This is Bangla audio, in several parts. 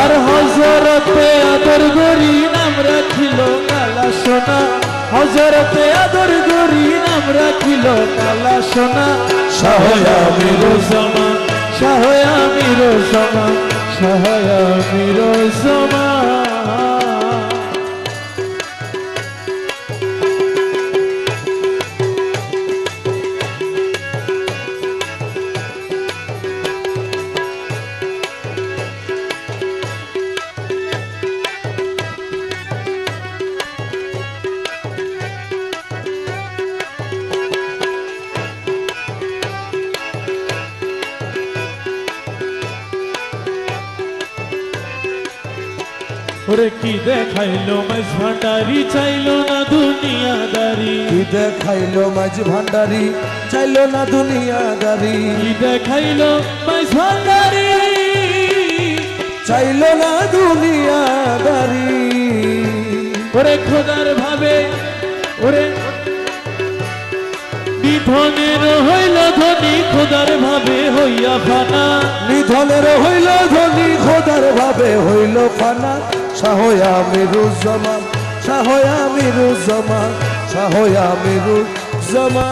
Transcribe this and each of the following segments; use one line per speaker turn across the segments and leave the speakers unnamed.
আর হজরতে আদর গরি নাম রাখিল কালা সোনা। হজরতে আদর গরি নাম রাখিল কালা সোনা। শাহয়া মিরো সমা শাহয়া মিরো সমা শাহয়া মিরো জমা ওরে কি দেখাইলো মাইস ভান্ডারি? চাইলো না দুনিয়াদারি।
কি দেখাইলো মাঝ ভান্ডারি? চাইলো না দুনিয়াদারি।
কি দেখাইলো মাইস ভান্ডারি?
চাইলো না দুনিয়াদারি।
ওরে খোদার ভাবে ওরে নিধনের হইল ধনী খোদার ভাবে হইয়া
খোদার ভাবে হইল ফানা। শাহয়া মেরু জমা শাহয়া জমা শাহয়া মেরু জমা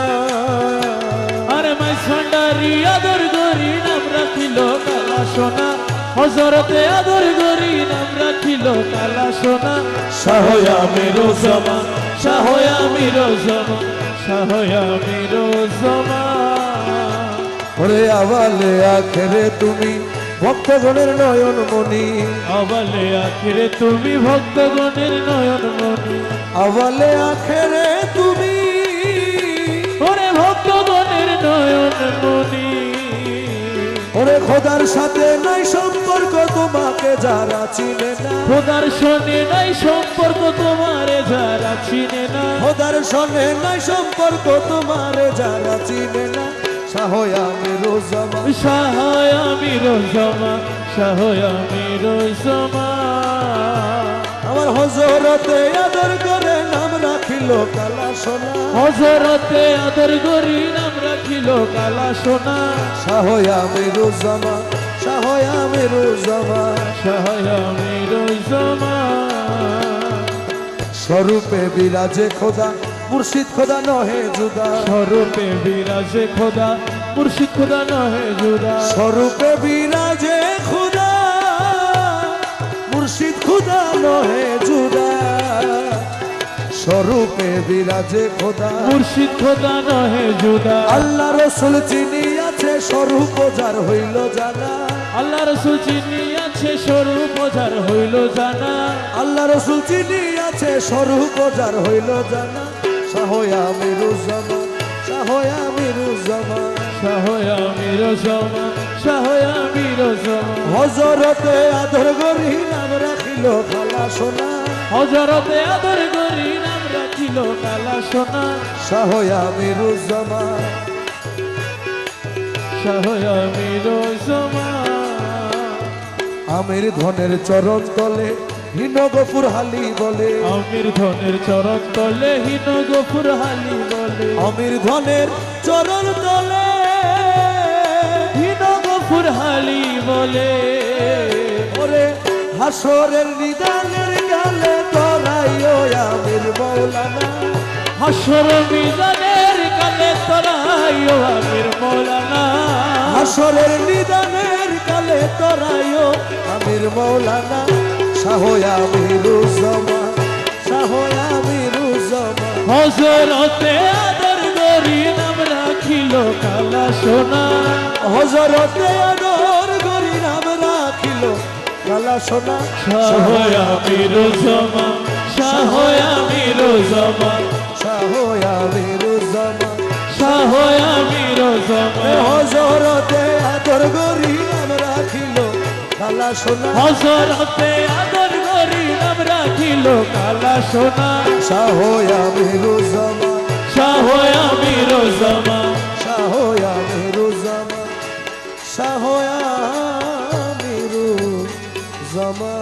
আরে মাই ভান্ডারি আদর গরি নাম রাখিল কালা সোনা। হজরতে আদর গরি নাম রাখিল কালা সোনা। শাহয়া মেরো জমা শাহয়া জমা শাহয়া মেরো জমা
ওরে আওয়ালে আখেরে তুমি ভক্তগণের নয়ন মনি
অবলে আখিরে তুমি ভক্তগণের নয়ন মনি
আওয়ালে আখেরে তুমি।
ওরে ভক্তগণের নয়ন মনি
ওরে খোদার সাথে নাই সম্পর্ক তোমাকে যারা চিনে না।
খোদার শোনে নাই সম্পর্ক তোমারে যারা চিনে না।
খোদার সনে নাই সম্পর্ক তোমারে যারা চিনে না। সাহয়া মেরো জামা
সাহায়া মিরো জমা সাহায়া মিরো জমা
আমার হজরতে আদর করে নাম রাখিল কালা সোনা।
হজরতে আদর গরি নাম রাখিল কালা সোনা।
সাহয়া মেরো জামা সাহয়া মেরো জামা
সাহায়া মিরো জমা
স্বরূপে বিরাজে খোদা মুর্শিদ খোদা নহে জুদা
স্বরূপে বিরাজে খোদা মুর্শিদ খোদা নহে জুদা
স্বরূপে বিরাজে খোদা মুর্শিদ খোদা নহে জুদা স্বরূপে বিরাজে খোদা।
মুর্শিদ খোদা নহে জুদা
আল্লাহ রসুল চিনি আছে স্বরূপ যার হইল জানা।
আল্লাহ রসুল চিনি আছে স্বরূপ যার হইল জানা।
আল্লাহ রসুল চিনি আছে স্বরূপ যার হইল জানা। হজরতে আদর গরি নাম রাখিল খালা সোনা।
হজরতে আদর গরি নাম রাখিল কালা সোনা।
সাহয়া মিরু জামা
সাহয়া মিরো জমা
আমির ধনের চরণ তলে হীন গফুর হালি বলে।
আমির ধনের চরণ তলে হীন গফুর হালি বলে।
আমির ধনের চরণ তলে
হীন গফুর হালি বলে।
ওরে হাসরের নিদানের গালে তোরাইও আমির মৌলানা।
হাসর মিজানের কালে তোরাইও আমির মৌলানা।
হাসরের নিদানের কালে তোরাইও আমির মৌলানা। শাহয়া মিরু জমা শাহয়া মিরু জমা
হজরতে আদর গরি নাম রাখিল কালা সোনা।
হজরতে আদর গরি নাম রাখিল কালা সোনা।
শাহয়া মিরো জমা শাহয়া মিরো জমা।
শাহয়া মিরু জমা।
শাহয়া মিরো জমা।
হজরতে আদর গরি কালা সোনা।
হজরতে আদর করি নাম রাখিল কালা সোনা।
শাহয়া মেরো জামা শাহয়া মেরো জামা শাহয়া মেরো জামা শাহয়া মেরো জামা